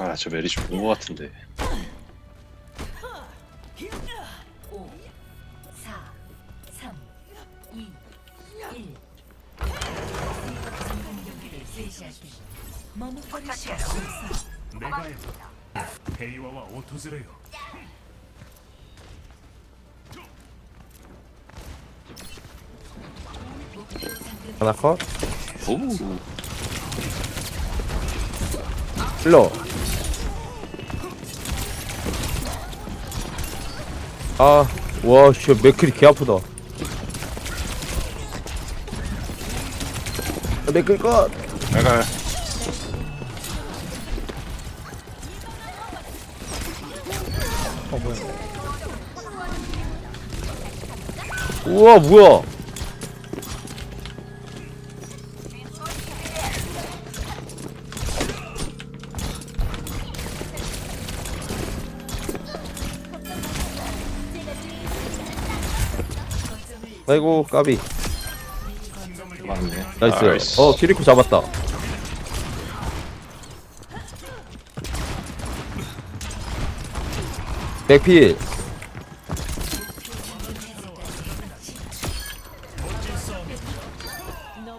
아, 저 메리시 본거 같은데. 5, 4, 3, 2, 1. 전반 경기를 제시하십시오. 머뭇거리시옵소서. 내가 해. 헤이와와 오토즈레요. 하나 컷 오, 힐러 아 와 씨 맥클이 개 아프다. 아, 맥클 컷 내가 어, 우와 뭐야 아이고 까비 맞네. 나이스 아이씨. 어 키리코 잡았다 백필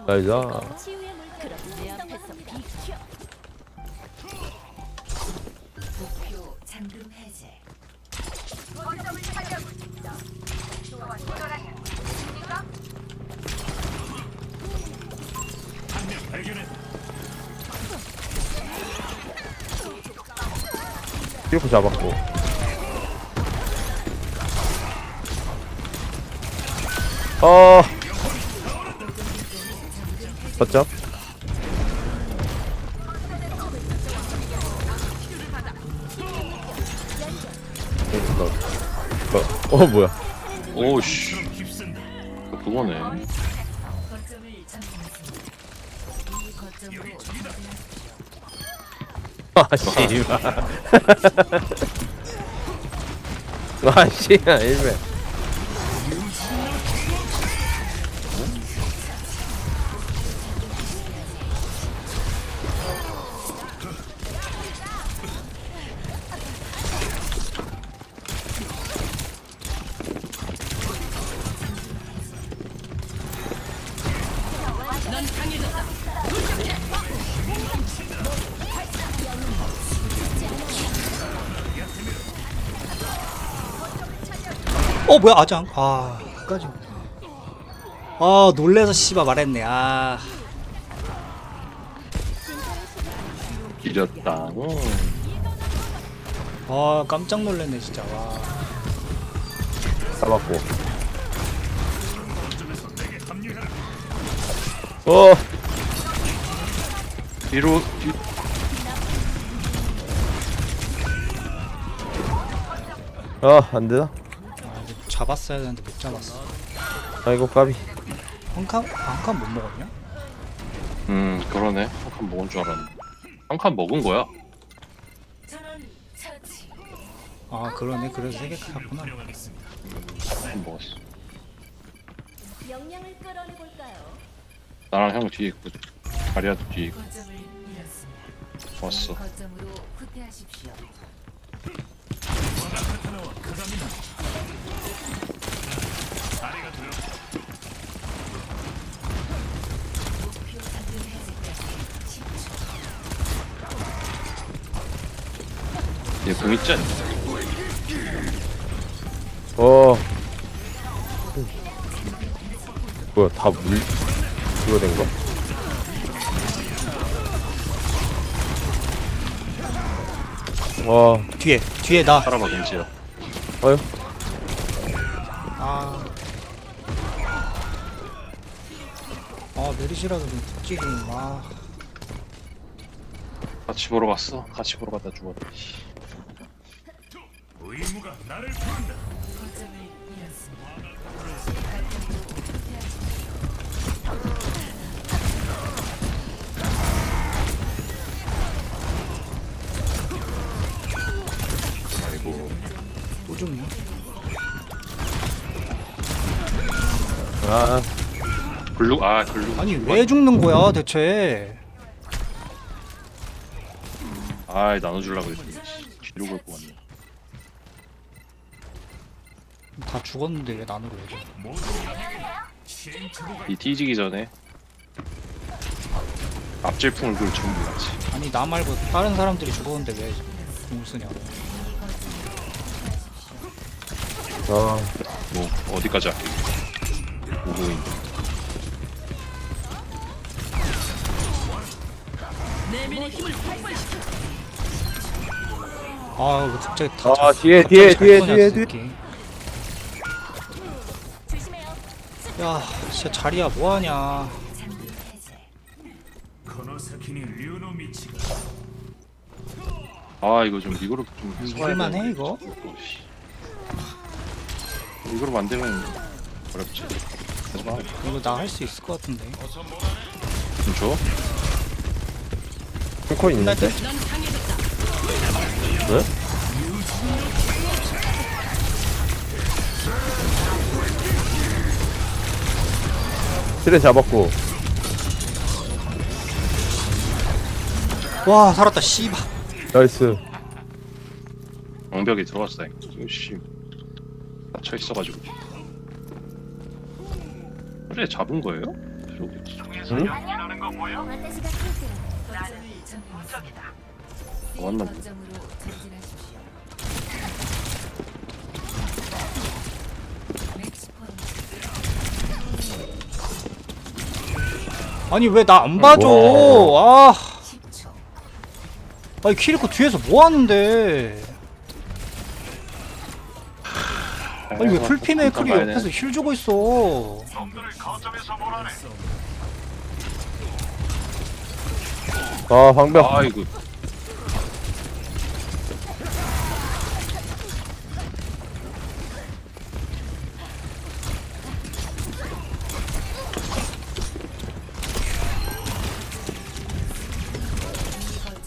나이스 키리코 잡았고 어 맞죠? 어, 어 뭐야 오씨. 그거네. 아 씨발. 아 씨발 일배 어 뭐야 아장 아 끝까지 아 놀래서 씨발 말했네 아 길었다. 음. 아 깜짝 놀랐네 진짜 와 잡았고 어 뒤로 뒤. 아, 안 되나? 잡았어야 되는데 못 잡았어 아이고, 까비. 한칸한칸 못 먹었냐? 음, 그러네. 한 칸 먹은 줄 알았는데. 한 칸 먹은 거야. 아 그러네 그래서 세개 활용하겠습니다. 한칸 먹었어. 역량을 끌어내 볼까요? 나랑 형 뒤에 있고, 다리아도 뒤에 있고. 거점을 잃었습니다. 좋았어. 거점으로 후퇴하십시오. 얘 공 있지 않냐? 어. 뭐야, 다 물, 이거 된 거? 와, 뒤에 뒤에 나 살아봐, 겐지야. 어휴. 아. 아 메리시라도 좀 찍기 아 같이 보러 갔어. 같이 보러 갔다 죽었다. 죽냐? 아, 글루, 아, 글루. 아니 왜 죽는 거야 대체? 아이 나눠주려고 그랬더니 뒤로 걸고 왔네. 다 죽었는데 왜 나누려 해줘 시행착오가 이 뒤지기 전에 앞질풍을 그걸 전부 같이. 아니 나 말고 다른 사람들이 죽었는데 왜 공을 쓰냐고 아. 뭐 어디까지 할게? 오고인. 아 갑자기 다 아, 잘- 뒤에, 갑자기 뒤에, 잘 뒤에, 뒤에, 새끼. 야 진짜 자리야 뭐하냐. 아 이거 좀 이거로 좀 이길만 해 이거? 씨. 이거로 만들면 어렵지. 하지마 이거 나 할 수 있을 것 같은데. 좀 줘? 탱커 있는데? 왜? 트레 잡았고. 와 살았다 씨발. 나이스. 왕벽에 들어왔어 씨 닫혀 있어가지고 그래 잡은 거예요? 응? 왔나. 매치 포인트 아니 왜 나 안 봐줘 와. 아 10초. 아니 키리코 뒤에서 뭐 하는데 아니 왜 풀피 메이크리 옆에서 힐 주고 있어? 아 방벽. 아 이거.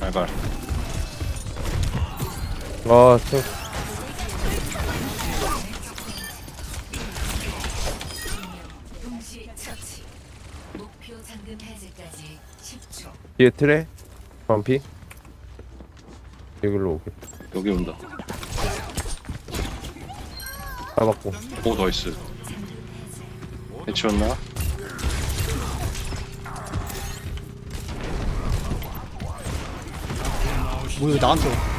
알갈 아 참. 뒤에 트레 반피 이걸로 오겠다 여기 온다 잡았고 오 나이스 해치웠나? 뭐야 나한테 와.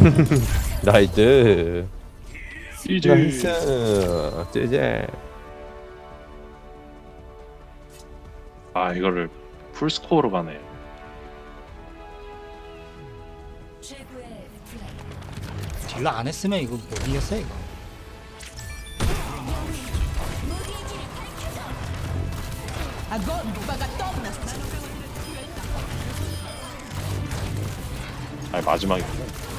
나이스. 이제 나이스. 째제 아 이거를 풀스코어로 가네. 최고의 플레이. 딜러 안 했으면 이거 못 이겼어 이거. 아니 마지막이구나